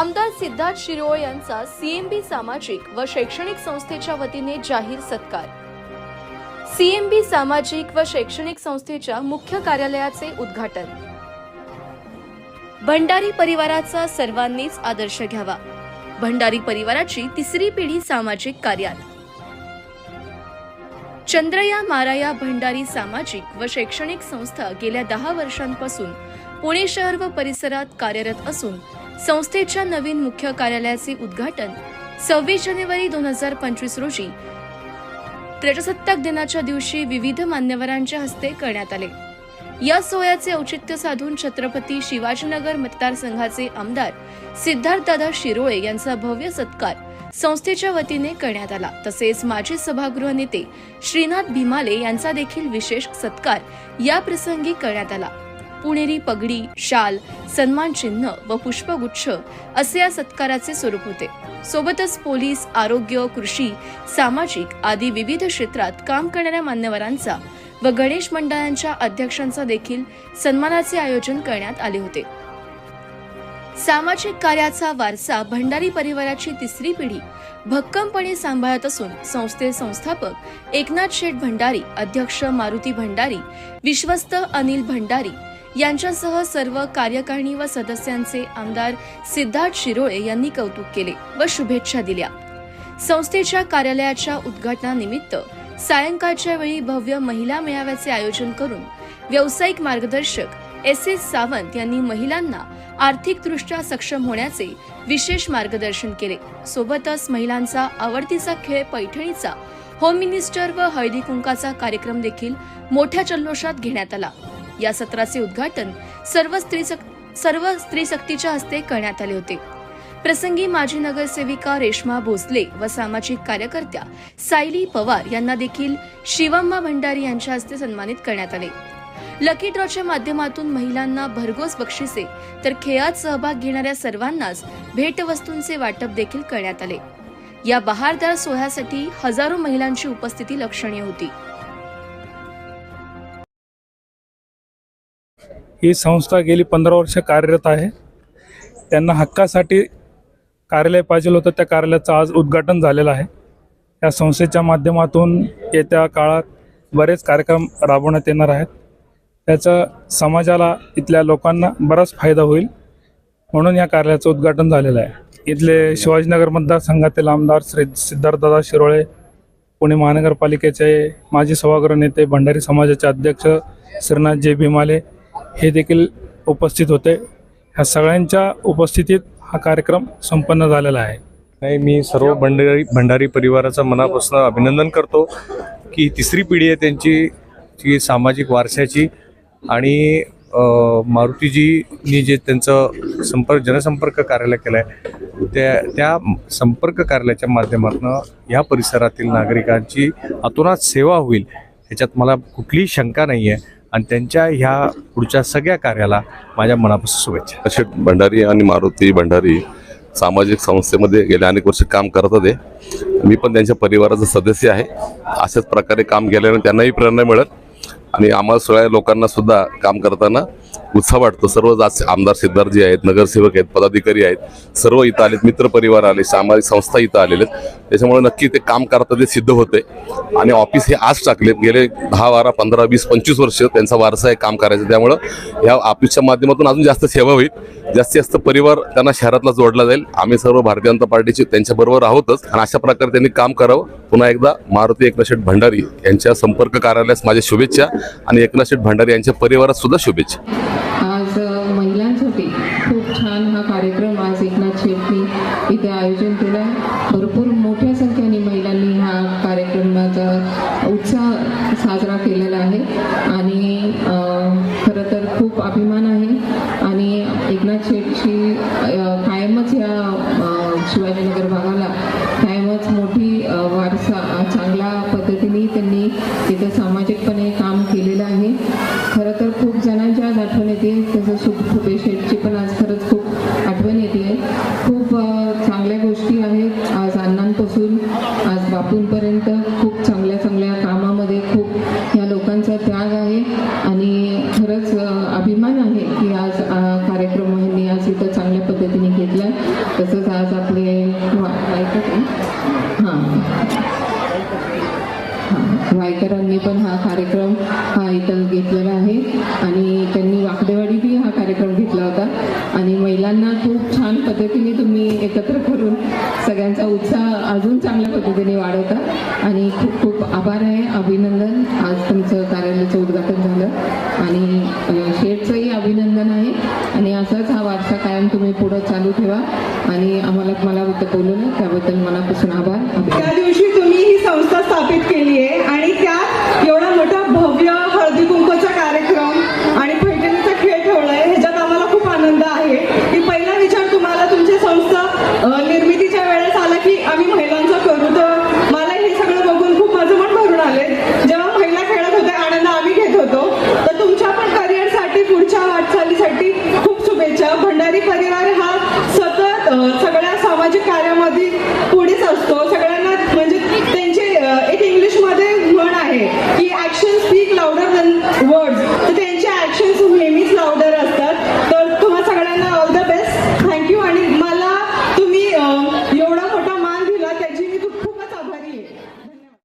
आमदार सिद्धार्थ शिरोळे यांचा सीएमबी सामाजिक व शैक्षणिक संस्थेच्या वतीने जाहीर सत्कार. सीएमबी सामाजिक व शैक्षणिक संस्थेच्या मुख्य कार्यालयाचे उद्घाटन. भंडारी परिवाराचा सर्वांनीच आदर्श घ्यावा. भंडारी परिवाराची तिसरी पिढी सामाजिक कार्यात. चंद्रया माराया भंडारी सामाजिक व शैक्षणिक संस्था गेल्या दहा वर्षांपासून पुणे शहर व परिसरात कार्यरत असून संस्थेच्या नवीन मुख्य कार्यालयाचे उद्घाटन सव्वीस जानेवारी दोन हजार पंचवीस रोजी प्रजासत्ताक दिनाच्या दिवशी विविध मान्यवरांच्या हस्ते करण्यात आले. या सोहळ्याचे औचित्य साधून छत्रपती शिवाजीनगर मतदारसंघाचे आमदार सिद्धार्थदादा शिरोळे यांचा भव्य सत्कार संस्थेच्या वतीने करण्यात आला. तसेच माजी सभागृह नेते श्रीनाथ भीमाले यांचा देखील विशेष सत्कार या प्रसंगी करण्यात आला. पुणेरी पगडी शाल सन्मान चिन्ह व पुष्पगुच्छ असे या सत्काराचे स्वरूप होते. सोबतच पोलीस आरोग्य कृषी सामाजिक आदी विविध क्षेत्रात काम करणाऱ्या मान्यवरांचा व गणेश मंडळांच्या अध्यक्षांचा देखील सन्मानाचे आयोजन करण्यात आले होते. सामाजिक कार्याचा वारसा भंडारी परिवाराची तिसरी पिढी भक्कमपणे सांभाळत असून संस्थे संस्थापक एकनाथ शेठ भंडारी अध्यक्ष मारुती भंडारी विश्वस्त अनिल भंडारी यांच्यासह सर्व कार्यकारिणी व सदस्यांचे आमदार सिद्धार्थ शिरोळे यांनी कौतुक केले व शुभेच्छा दिल्या. संस्थेच्या कार्यालयाच्या उद्घाटनानिमित्त सायंकाळच्या वेळी भव्य महिला मेळाव्याचे आयोजन करून व्यावसायिक मार्गदर्शक एस एस सावंत यांनी महिलांना आर्थिकदृष्ट्या सक्षम होण्याचे विशेष मार्गदर्शन केले. सोबतच महिलांचा आवडतीचा खेळ पैठणीचा होम मिनिस्टर व हळदी कुंकाचा कार्यक्रम देखील मोठ्या जल्लोषात घेण्यात आला. या सत्राचे उद्घाटन सर्व स्त्री सर्व स्त्री सक्तीच्या हस्ते करण्यात आले होते. प्रसंगी माजी नगरसेविका रेश्मा भोसले व सामाजिक कार्यकर्त्या सायली पवार यांना देखील शिवम्मा भंडारी यांच्या हस्ते सन्मानित करण्यात आले. लकी ड्रॉच्या माध्यमातून महिलांना भरघोस बक्षिसे तर खेळात सहभाग घेणाऱ्या सर्वांनाच भेटवस्तूंचे वाटप देखील करण्यात आले. या बहारदार सोहळ्यासाठी हजारो महिलांची उपस्थिती लक्षणीय होती. ही संस्था गेली पंधरा वर्ष कार्यरत आहे. त्यांना हक्कासाठी कार्यालय पाहिजे होतं त्या कार्यालयाचं आज उद्घाटन झालेलं आहे. या संस्थेच्या माध्यमातून येत्या काळात बरेच कार्यक्रम राबवण्यात येणार आहेत. त्याचा समाजाला इथल्या लोकांना बराच फायदा होईल म्हणून या कार्यालयाचं उद्घाटन झालेलं आहे. इथले शिवाजीनगर मतदारसंघातील आमदार श्री सिद्धार्थदादा शिरोळे पुणे महानगरपालिकेचे माजी सभागृह नेते भंडारी समाजाचे अध्यक्ष श्रीनाथ जे भीमाले हे देखील उपस्थित होते. ह्या सगळ्यांच्या उपस्थितीत हा कार्यक्रम संपन्न झालेला आहे. नाही मी सर्व भंडारी भंडारी परिवाराचं मनापासून अभिनंदन करतो की तिसरी पिढी आहे त्यांची जी सामाजिक वारशाची आणि मारुतीजीनी जे त्यांचं संपर्क जनसंपर्क कार्यालय केलं आहे त्या त्या संपर्क कार्यालयाच्या माध्यमातून या परिसरातील नागरिकांची अतोनात सेवा होईल. ह्याच्यात मला कुठलीही शंका नाही आहे आणि त्यांच्या ह्या पुढच्या सगळ्या कार्याला माझ्या मनापासून शुभेच्छा. असे भंडारी आणि मारुती भंडारी सामाजिक संस्थेमध्ये गेल्या अनेक वर्ष काम करत होते. मी पण त्यांच्या परिवाराचा सदस्य आहे. अशाच प्रकारे काम केल्याने त्यांनाही प्रेरणा मिळत आणि आम्हाला सगळ्या लोकांना सुद्धा काम करताना उत्साह वाटतो. सर्व जात आमदार सिद्धार्थजी आहेत नगरसेवक आहेत पदाधिकारी आहेत. सर्व इथं आलेत मित्रपरिवार आले सामाजिक संस्था इथं आलेले आहेत. त्याच्यामुळे नक्की ते काम करतात ते सिद्ध होते. आणि ऑफिस हे आज टाकले गेले दहा बारा पंधरा वीस पंचवीस वर्ष त्यांचा वारसा आहे काम करायचं. त्यामुळं या ऑफिसच्या माध्यमातून अजून जास्त सेवा होईल. जास्तीत जास्त परिवार त्यांना शहरातला जोडला जाईल. आम्ही सर्व भारतीय जनता पार्टीचे त्यांच्याबरोबर आहोतच. आणि अशा प्रकारे त्यांनी काम करावं. पुन्हा एकदा मारुती एकनाथ शेठ भंडारी यांच्या संपर्क कार्यालयास माझ्या शुभेच्छा आणि एकनाथ शेठ भंडारी यांच्या परिवारात सुद्धा शुभेच्छा. आज महिलांसाठी खूप छान हा कार्यक्रम आज एकनाथ शेट्टी इथे आयोजन केला. भरपूर मोठ्या संख्येने महिलांनी हा कार्यक्रमाचा उत्साह साजरा केलेला आहे. आणि खरं तर खूप अभिमान आहे. आणि एकनाथ शेटची कायमच या शिवाजीनगर भागात अभिमान आहे की आज कार्यक्रम यांनी आज इथं चांगल्या पद्धतीने घेतला तसंच आज पण हा कार्यक्रम हा इथं घेतलेला आहे. आणि त्यांनी वाकडेवाडी बी हा कार्यक्रम घेतला होता. आणि महिलांना खूप छान पद्धतीने तुम्ही एकत्र करून सगळ्यांचा उत्साह अजून चांगल्या पद्धतीने वाढवता. आणि खूप खूप आभार आहे अभिनंदन. आज तुमचं कार्यालयाचं उद्घाटन झालं. आणि शेठचंही अभिनंदन आहे. आणि असंच हा वारसा कायम तुम्ही पुढं चालू ठेवा. आणि आम्हाला मला बोलवलं त्याबद्दल मनापासून आभार. Words.